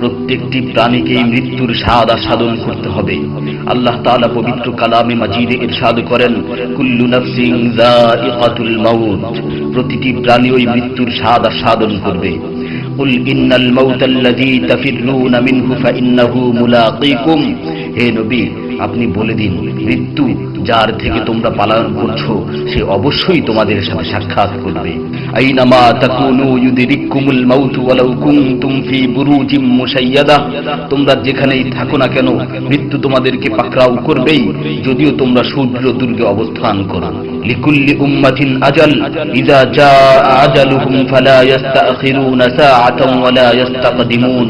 প্রত্যেকটি প্রাণীকেই মৃত্যুর স্বাদ আস্বাদন করতে হবে আল্লাহ তাআলা পবিত্র কালামে মাজিদে ইরশাদ করেন কুল্লু নাফসিন যায়িকাতুল মাউত প্রতিটি প্রাণী ওই মৃত্যুর স্বাদ আস্বাদন করবে قل إن الموت الذي تفرون منه فإنه ملاقيكم হে নবী, আপনি বলে দিন, মৃত্যু যার থেকে তোমরা পালন করছ, সে অবশ্যই তোমাদের সাথে সাক্ষাৎ করবে। তোমরা যেখানেই থাকো না কেন, মৃত্যু তোমাদেরকে পাকড়াও করবেই, যদিও তোমরা সূর্য দুর্গে অবস্থান করো। লিকুল্লি উম্মাতিন আজাল ইযা জাআ আজালুহুম ফালা ইস্তাখিরুনা সাআতান ওয়ালা ইস্তাকদিমুন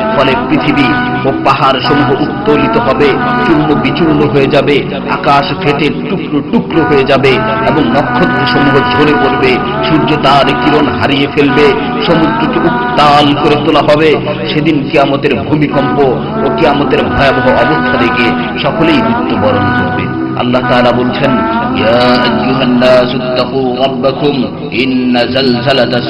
ফলে পৃথিবী ও পাহাড় সমূহ উত্তোলিত হবে, চূর্ণ বিচূর্ণ হয়ে যাবে, আকাশ ফেটে টুকরো টুকরো হয়ে যাবে এবং নক্ষত্র সমূহ ঝরে পড়বে, সূর্য তার কিরণ হারিয়ে ফেলবে, সমুদ্রকে উত্তাল করে তোলা হবে। সেদিন কিয়ামতের ভূমিকম্প ও কিয়ামতের ভয়াবহ অবস্থা দেখে সকলেই মৃত্যুবরণ করবে। আল্লাহ তাআলা বলছেন, ইয়া আইয়ুহান নাসু তাকু রাব্বাকুম, ইন্না জালজালাতাস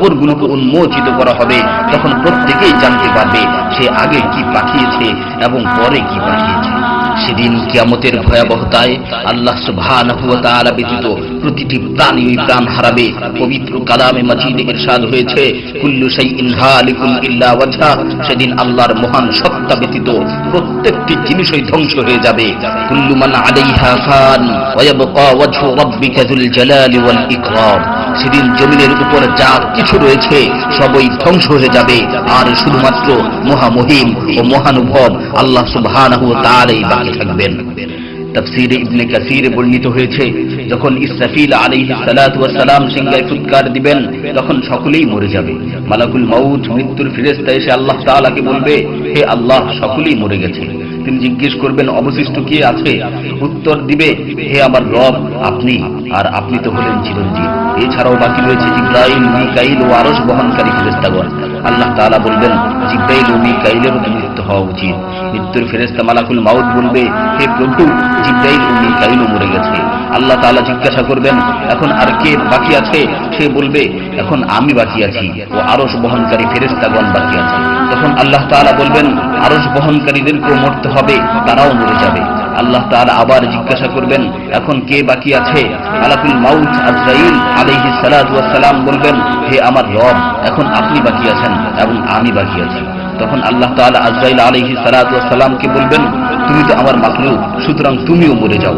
কবরগুলোকে উন্মোচিত করা হবে। তখন প্রত্যেকেই জানতে পারবে সে আগে কি পাঠিয়েছে এবং পরে কি পাঠিয়েছে। সেদিন কিয়ামতের ভয়াবহতায় আল্লাহ সুবহানাহু ওয়া তাআলা ব্যতীত প্রতিটি প্রাণী প্রাণ হারাবে। পবিত্র কালামে মাজিদে সাদ হয়েছে, কুল্লু শাইইন হালিকুন ইল্লা সেদিন আল্লাহর মহান সত্তা ব্যতীত প্রত্যেকটি জিনিসই ধ্বংস হয়ে যাবে। সেদিন জমিনের উপর যা কিছু রয়েছে, সবই ধ্বংস হয়ে যাবে। আর শুধুমাত্র মহামহিম ও মহানুভব আল্লাহ সুবহানাহু তাআলাই বাকি থাকবেন। তাফসীরে ইবনে কাসিরে বর্ণিত হয়েছে, যখন ইসরাফিল আলী সালাম সিংহায় ফুৎকার দিবেন, তখন সকলেই মরে যাবে। মালাকুল মাউত, মৃত্যুর ফিরেস্তা এসে আল্লাহ তালাকে বলবে, হে আল্লাহ, সকলেই মরে গেছে। তিনি জিজ্ঞেস করবেন, অবশিষ্ট কি আছে? উত্তর দিবে, হে আমার রব, আপনি, আর আপনি তো হলেন চিরঞ্জীব। এছাড়াও বাকি রয়েছে জিব্রাইল মিকাইল ও আরস বহনকারী ফেরেস্তাগণ আল্লাহ তালা বলবেন, জিব্রাইল ও মিকাইলেরও মৃত্যু হওয়া উচিত। মৃত্যুর ফেরেস্তা মালাকুল মাউদ বলবে, হে প্রভু, জিব্রাইল ও মিকাইলও মরে গেছে। আল্লাহ তাআলা জিজ্ঞাসা করবেন, এখন আর কে বাকি আছে? সে বলবে, এখন আমি বাকি আছি ও আরশ বহনকারী ফেরেশতাগণ বাকি আছে। তখন আল্লাহ তাআলা বলবেন, আরশ বহনকারীদেরকেও মরতে হবে, তারাও মরে যাবে। আল্লাহ তাআলা আবার জিজ্ঞাসা করবেন, এখন কে বাকি আছে? মালাকুল মাউত আজরাইল ওয়াস সালাম বলবেন, হে আমার রব, এখন আপনি বাকি আছেন এবং আমি বাকি আছি। তখন আল্লাহ তাআলা আজরাইল ওয়াস সালামকে বলবেন, তুমি তো আমার মাখলুক, সুতরাং তুমিও মরে যাও।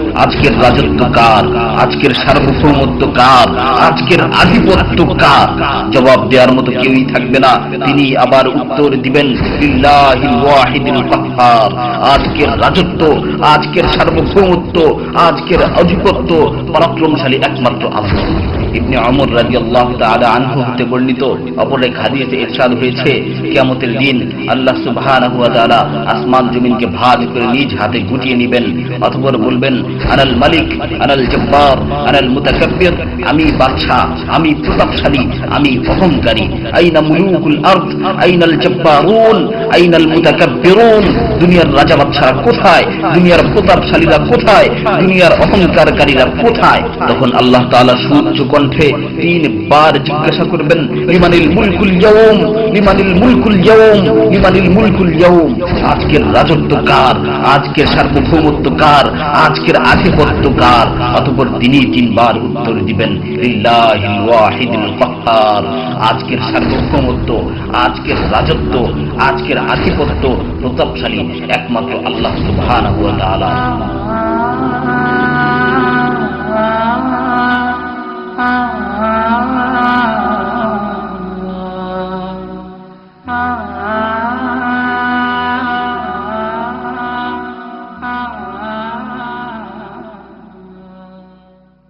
আজকের রাজত্ব কার আজকের সার্বভৌমত্ব কার আজকের আধিপত্য কার জবাব দেওয়ার মতো কেউই থাকবে না। তিনি আবার উত্তর দিবেন আজকের রাজত্ব, আজকের সার্বভৌমত্ব, আজকের আধিপত্য পরাক্রমশালী একমাত্র আল্লাহ। ইবনে অমর রাদিয়াল্লাহু তাআলা আনহু হতে বর্ণিত অপর এক হাদিসে ইরশাদ হয়েছে, কিয়ামতের দিন আল্লাহ সুবহানাহু ওয়া তাআলা আসমান জমিনকে ভাঁজ করে নিজ হাতে গুটিয়ে নেবেন। অতঃপর বলবেন আনাল মালিক, আনাল জব্বার, আনাল মুতাকাব্বির। আমি বাদশাহ, আমি প্রতাপশালী, আমি অহংকারী। আইনা মুলুকুল আরদ, আইনাল জব্বারুন, আইনাল মুতাকাব্বিরুন। দুনিয়ার রাজা বাদশারা কোথায়? দুনিয়ার প্রতাপশালীরা কোথায়? দুনিয়ার অহংকারকারীরা কোথায়? তখন আল্লাহ তাআলা সুউচ্চ কণ্ঠে তিনবার জিজ্ঞাসা করবেন, লিমানিল মুলকুল ইয়াউম, লিমানিল মুলকুল ইয়াউম, লিমানিল মুলকুল ইয়াউম। আজকের রাজত্ব কার? আজকের সার্বভৌমত্ব কার? আজকের আধিপত্য প্রত্যকার অতপর তিনি তিনবার উত্তর দিবেন আজকের সার্বক্ষমত্ব আজকের রাজত্ব, আজকের আধিপত্য প্রতাপশালী একমাত্র আল্লাহ সুবাহ